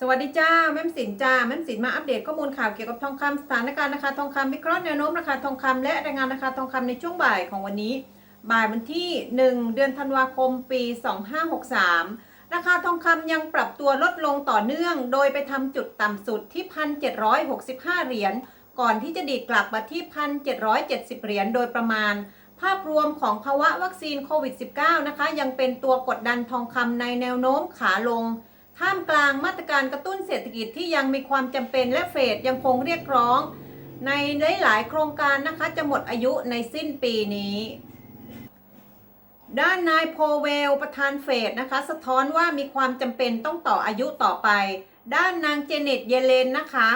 สวัสดีจ้าแม่มสินจ้าแม่มสินมาอัปเดตข้อมูลข่าวเกี่ยวกับทองคำสถานการณ์ราคาทองคำวิเคราะห์แนวโน้มราคาทองคำและรายงานราคาทองคำในช่วงบ่ายของวันนี้ บ่ายวันที่ 1 เดือนธันวาคมปี 2563 ราคาทองคำยังปรับตัวลดลงต่อเนื่อง โดยไปทำจุดต่ำสุดที่ 1,765 เหรียญก่อนที่จะดีดกลับมาที่ 1,770 เหรียญโดยประมาณ ภาพรวมของภาวะวัคซีนโควิด -19 นะคะยังเป็นตัวกดดันทองคำในแนวโน้มขาลง ท่ามกลางมาตรการกระตุ้นเศรษฐกิจที่ยังมีความจำเป็นและเฟดยังคงเรียกร้อง ในหลาย ๆ โครงการนะคะจะหมดอายุในสิ้นปีนี้ ด้านนายโพเวล ประธานเฟดนะคะ สะท้อนว่ามีความจำเป็นต้องต่ออายุต่อไป ด้านนางเจเน็ตเยเลนนะคะ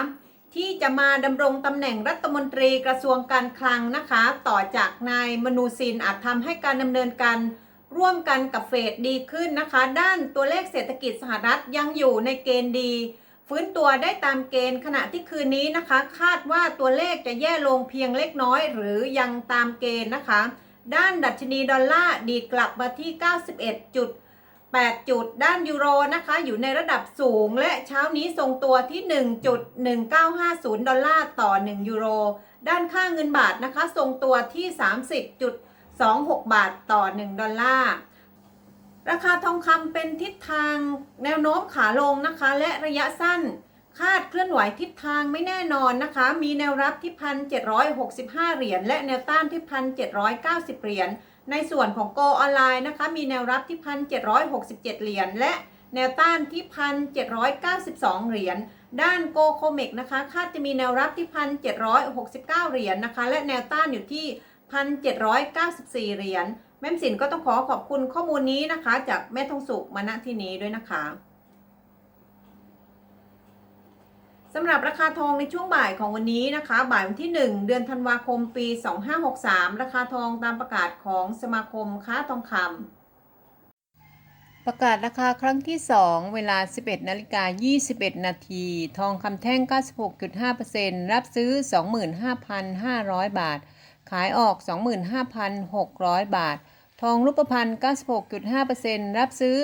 ที่จะมาดำรงตำแหน่งรัฐมนตรีกระทรวงการคลังนะคะ ต่อจากนายมนูซินอาจทำให้การดำเนินการ ร่วมกันกับเฟดดีขึ้นนะคะ ด้านตัวเลขเศรษฐกิจสหรัฐยังอยู่ในเกณฑ์ดี ฟื้นตัวได้ตามเกณฑ์ขณะที่คืนนี้นะคะ คาดว่าตัวเลขจะแย่ลงเพียงเล็กน้อย หรือยังตามเกณฑ์นะคะ ด้านดัชนีดอลลาร์ดีดกลับมาที่ 91จุด8 จุดด้านยูโรนะคะอยู่ในระดับสูงและเช้านี้ทรงตัวที่ 1.1950 ดอลลาร์ต่อ 1 ยูโร ด้านค่าเงินบาทนะคะ ทรงตัวที่ 30. 26 บาทต่อ 1 ดอลลาร์ ราคาทองคำเป็นทิศทางแนวโน้มขาลงนะคะ และระยะสั้น คาดเคลื่อนไหวทิศทางไม่แน่นอนนะคะ มีแนวรับที่ 1,765 เหรียญ และแนวต้านที่ 1,790 เหรียญ ในส่วนของโกออนไลน์นะคะ มีแนวรับที่ 1,767 เหรียญ และแนวต้านที่ 1,792 เหรียญ ด้านโกโคเมกนะคะ คาดจะมีแนวรับที่ 1,769 เหรียญนะคะ และแนวต้านอยู่ที่ 1,794 เหรียญแม่มสินก็ต้องขอขอบคุณข้อมูลนี้นะคะ จากแม่ทองสุกมาณที่นี้ด้วยนะคะสำหรับราคาทองในช่วงบ่ายของวันนี้นะคะ บ่ายวันที่ 1 เดือนธันวาคมปี 2563 ราคาทองตามประกาศของสมาคมค้าทองคำประกาศราคาครั้งที่ 2 เวลา 11นาฬิกา21 นาที ทองคำแท่ง 96.5%รับซื้อ 25,500 บาท ขายออก 25,600 บาท ทองรูปพรรณ96.5%รับซื้อ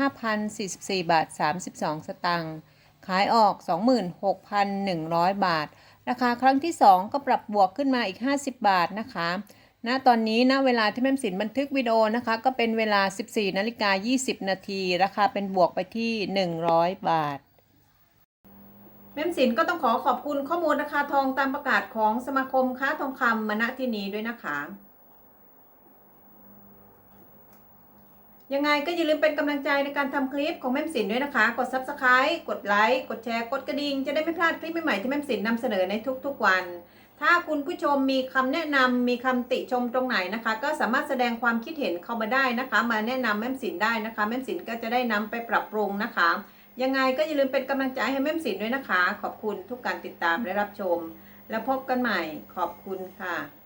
25,044 บาท 32 สตางค์ขายออก 26,100 บาท ราคาครั้งที่ 2 ก็ปรับบวกขึ้นมาอีก 50 บาทนะคะณตอนนี้ณเวลาที่แม่มสินบันทึกวิดีโอนะคะ ก็เป็นเวลา 14นาฬิกา20 นาที ราคาเป็นบวกไปที่ 100 บาท แม่มสินก็ต้องขอขอบคุณข้อมูลราคาทองตามประกาศของสมาคมค้าทองคำมณที่นี้ด้วยนะคะ ยังไงก็อย่าลืมเป็นกำลังใจในการทำคลิปของแม่มสินด้วยนะคะ กด subscribe กดไลค์กดแชร์กดกระดิ่ง จะได้ไม่พลาดคลิปใหม่ๆที่แม่มสินนำเสนอในทุกๆวัน ถ้าคุณผู้ชมมีคำแนะนำมีคำติชมตรงไหนนะคะ ก็สามารถแสดงความคิดเห็นเข้ามาได้นะคะ มาแนะนำแม่มสินได้นะคะ แม่มสินก็จะได้นำไปปรับปรุงนะคะ ยังไงก็อย่าลืมเป็นกำลังใจให้แม่มสินด้วยนะคะ ขอบคุณทุกการติดตามและรับชม แล้วพบกันใหม่ขอบคุณค่ะ